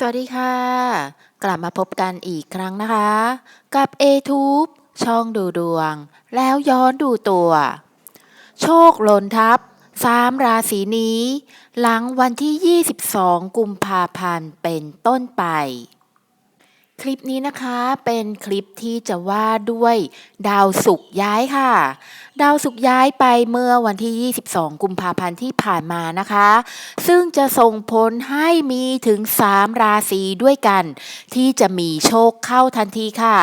สวัสดีค่ะ กลับมาพบกันอีกครั้งนะคะ กับ a t u b e ช่องดูดวง แล้วย้อนดูตัว โชคหล่นทับสามราศีนี้ หลังวันที่ 22 กุมภาพันธ์เป็นต้นไป คลิปนี้นะคะเป็นคลิปที่จะว่าด้วยดาวศุกร์ย้ายค่ะ ดาวศุกร์ย้ายไปเมื่อวันที่ 22 กุมภาพันธ์ที่ผ่านมานะคะ ซึ่งจะส่งผลให้มีถึง 3 ราศีด้วยกัน ที่จะมีโชคเข้าทันทีค่ะ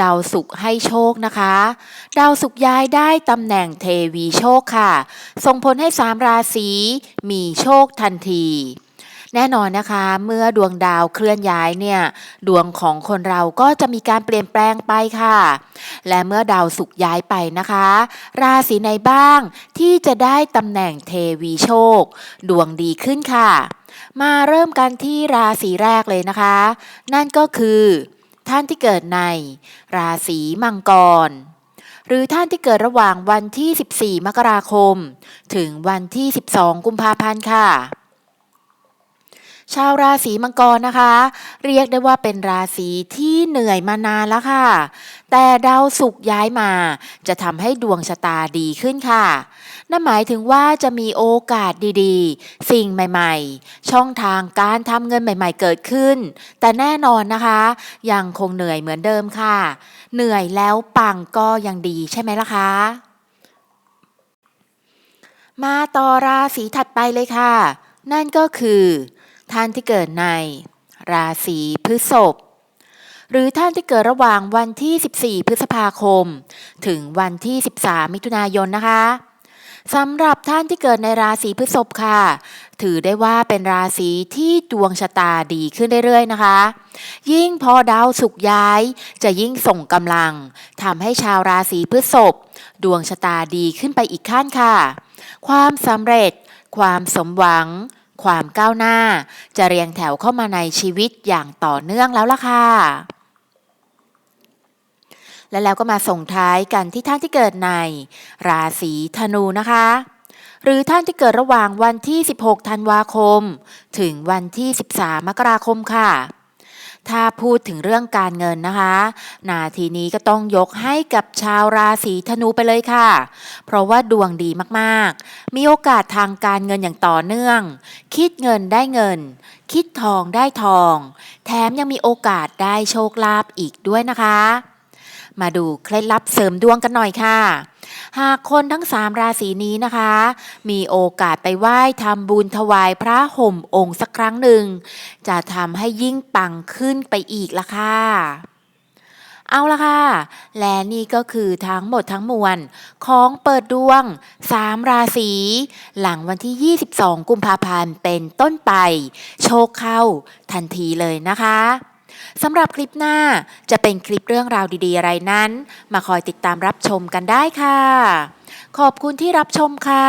ดาวศุกร์ให้โชคนะคะ ดาวศุกร์ย้ายได้ตำแหน่งเทวีโชคค่ะ ส่งผลให้ 3 ราศีมีโชคทันที แน่นอนนะคะ เมื่อดวงดาวเคลื่อนย้ายเนี่ยดวงของคนเราก็จะมีการเปลี่ยนแปลงไปค่ะ และเมื่อดาวศุกย้ายไปนะคะ ราศีไหนบ้างที่จะได้ตำแหน่งเทวีโชค ดวงดีขึ้นค่ะ มาเริ่มกันที่ราศีแรกเลยนะคะ นั่นก็คือ ท่านที่เกิดใน ราศีมังกรหรือท่านที่เกิดระหว่างวันที่ 14 มกราคม ถึงวันที่ 12 กุมภาพันธ์ค่ะ ชาวราศีมังกรนะคะ เรียกได้ว่าเป็นราศีที่เหนื่อยมานานแล้วค่ะ แต่ดาวศุกร์ย้ายมา จะทำให้ดวงชะตาดีขึ้นค่ะ นั่นหมายถึงว่าจะมีโอกาสดีๆ สิ่งใหม่ๆ ช่องทางการทำเงินใหม่ ๆ เกิดขึ้น แต่แน่นอนนะคะ ยังคงเหนื่อยเหมือนเดิมค่ะ เหนื่อยแล้วปังก็ยังดีใช่ไหมล่ะคะมาต่อราศีถัดไปเลยค่ะ นั่นก็คือ ท่านที่เกิดใน ราศีพฤษภหรือท่านที่เกิดระหว่างวันที่ 14 พฤษภาคม ถึงวันที่ 13 มิถุนายนนะคะสำหรับท่านที่เกิดในราศีพฤษภค่ะ ถือได้ว่าเป็นราศีที่ดวงชะตาดีขึ้นเรื่อยๆนะคะ ยิ่งพอดาวสุกย้ายจะยิ่งส่งกำลังทำให้ชาวราศีพฤษภดวงชะตาดีขึ้นไปอีกขั้นค่ะ ความสำเร็จ ความสมหวัง ความก้าวหน้า จะเรียงแถวเข้ามาในชีวิตอย่างต่อเนื่องแล้วล่ะค่ะและแล้วก็มาส่งท้ายกันที่ท่านที่เกิดใน ราศีธนูนะคะ หรือท่านที่เกิดระหว่างวันที่ 16 ธันวาคม ถึงวันที่ 13 มกราคมค่ะ ถ้าพูดถึงเรื่องการเงินนะคะ นาทีนี้ก็ต้องยกให้กับชาวราศีธนูไปเลยค่ะ เพราะว่าดวงดีมากๆ มีโอกาสทางการเงินอย่างต่อเนื่อง คิดเงินได้เงิน คิดทองได้ทอง แถมยังมีโอกาสได้โชคลาภอีกด้วยนะคะ มาดูเคล็ดลับเสริมดวงกันหน่อยค่ะ หากคนทั้งสามราศีนี้นะคะ มีโอกาสไปไหว้ทำบุญถวายพระห่มองค์สักครั้งหนึ่ง จะทำให้ยิ่งปังขึ้นไปอีกละค่ะเอาละค่ะ และนี่ก็คือทั้งหมดทั้งมวล ของเปิดดวง 3 ราศี หลังวันที่ 22 กุมภาพันธ์เป็นต้นไป โชคเข้าทันทีเลยนะคะ สำหรับคลิปหน้าจะเป็นคลิปเรื่องราวดีๆ อะไรนั้น มาคอยติดตามรับชมกันได้ค่ะ ขอบคุณที่รับชมค่ะ